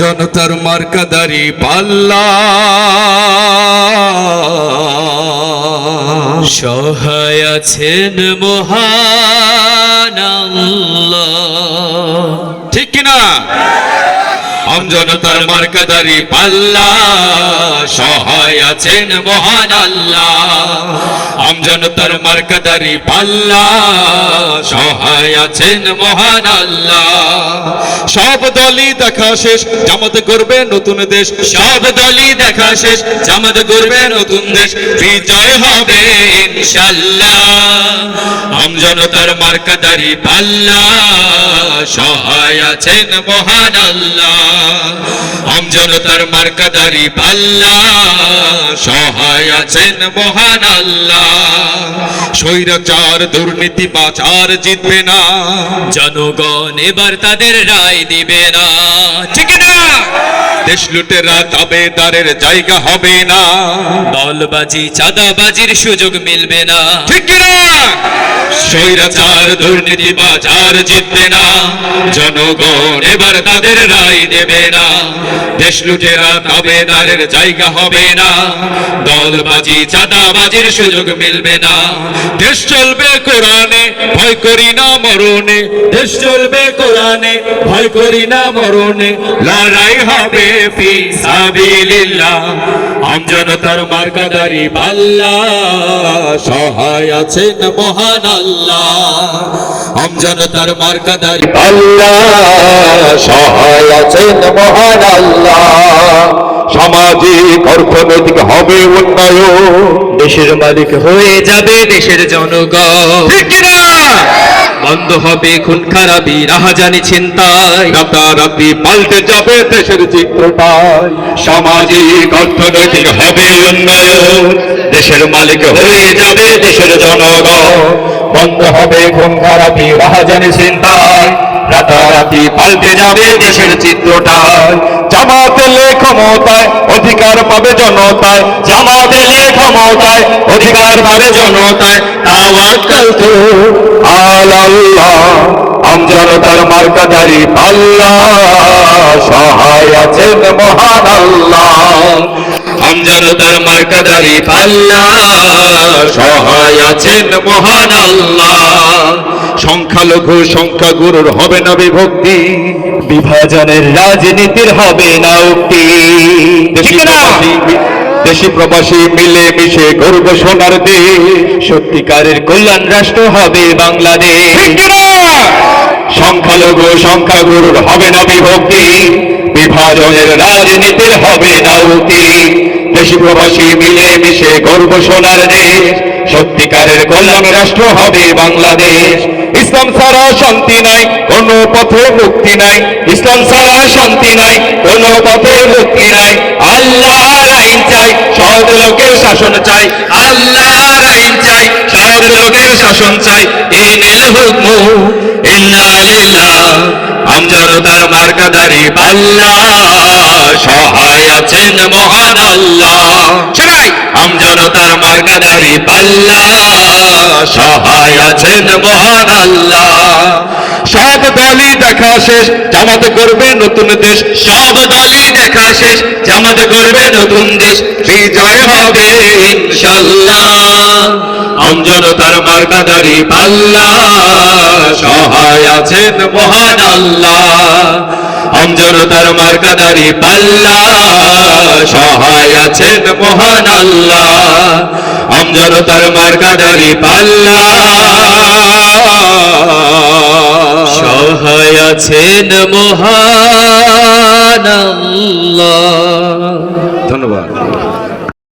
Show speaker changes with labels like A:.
A: জনতার মার্কাদারি পাল্লা
B: সহায় আছেন মহান।
A: ঠিক কিনা আমজনতার মার্কাদারি পাল্লা, সহায় আছেন মহান আল্লাহ। আমজনতার মার্কাদারি পাল্লা, সহায় আছেন মহান আল্লাহ। সব দলই দেখা শেষ, জামাত করবে নতুন দেশ। সব দলই দেখা শেষ, জামাত করবে নতুন দেশ। বিজয় হবে ইনশাল্লাহ আমজনতার মার্কাদারি পাল্লা, সহায় আছেন মহান আল্লাহ। আমজনতার মার্কাদারি পাল্লা সহায় আছেন মহান আল্লাহ স্বৈরাচার দুর্নীতি পাচার জিতবে না।
B: জনগণ এবার তাদের রায় দিবে না।
A: ঠিক না দেশ লুটেরা তাবেদারের জায়গা হবে না।
B: দলবাজি চাঁদাবাজির সুযোগ মিলবে না।
A: ঠিক না স্বৈরাচার দুর্নীতি বাজার জিতবে না। জনগণ এবার তাদের রায় দেবে না। দেশ লুটেরা তাবেদারের জায়গা হবে না। দলবাজি, চাঁদাবাজির সুযোগ মিলবে না। দেশ চলবে কোরআনে, ভয় করি না মরণে। দেশ চলবে কোরআনে, ভয় করি না মরণে। লড়াই হবে ফি সাবিলিল্লাহ। আমজনতার মার্কাদারি পাল্লা। সহায় আছেন মহান আল্লাহ। আমজনতার মার্কাদারি
C: আল্লাহ সহায় আছেন মহান আল্লাহ। সামাজিক অর্থনৈতিক হবে উন্নয়ন।
B: দেশের মালিক হয়ে যাবে দেশের জনগণ। বন্ধ হবে খুন খারাপি রাহাজানি ছিনতাই।
A: রাতারাতি পাল্টে যাবে দেশের চিত্রটাই। সামাজিক অর্থনৈতিক হবে উন্নয়ন। দেশের মালিক হয়ে যাবে দেশের জনগণ।
C: বন্ধ হবে খুন খারাপি রাহাজানি রাতারাতি পাল্টে যাবে দেশের চিত্রটায় জামাত এলে ক্ষমতায় অধিকার পাবে জনতায়। জামাত এলে ক্ষমতায় অধিকার পাবে জনতায়। তাওয়াক্কাল তো আল্লাহ আমজনতার মার্কাদারি পাল্লা সহায় আছেন মহান আল্লাহ।
A: আমজনতার মার্কাদারি পাল্লা সহায় আছেন মহান আল্লাহ। সংখ্যালঘু সংখ্যাগুরুর হবে না বিভক্তি।
C: বিভাজনের রাজনীতির হবে না উক্তি।
A: দেশি প্রবাসী মিলে মিশে গর্ব সোনার দেশ।
C: সত্যিকারের কল্যাণ রাষ্ট্র হবে বাংলাদেশ।
A: সংখ্যালঘু সংখ্যাগুরুর হবে না বিভক্তি। বিভাজনের রাজনীতির হবে না উক্তি। দেশি প্রবাসী মিলে মিশে গর্ব সোনার দেশ। সত্যিকারের কল্যাণ রাষ্ট্র হবে বাংলাদেশ। ইসলাম ছাড়া শান্তি নাই কোন পথে মুক্তি নাই। ইসলাম ছাড়া শান্তি নাই কোন পথে মুক্তি নাই। আল্লাহর আইন চাই সহজ লোকের শাসন চাই। আল্লাহর আইন চাই সহজ লোকের শাসন চাই। ইনিল হুকমু ইল্লা লিল্লাহ আমজনতার মার্কাদারি পাল্লা। সহায় আছেন মহান আল্লাহ। সেটাই আমজনতার মার্কাদারি পাল্লা। সহায় আছেন মহান আল্লাহ সব দলই দেখা শেষ, জামাত করবে নতুন দেশ। সব দলই দেখা শেষ, জামাত করবে নতুন দেশ। বিজয় হবে মার্কাদারি পাল্লা। সহায় আছেন মহান আল্লাহ আমজনতার মার্কাদারি পাল্লা। সহায় আছেন মহান আল্লাহ আমজনতার মার্কাদারি পাল্লা।
B: সহায় আছেন মহান
A: ধন্যবাদ।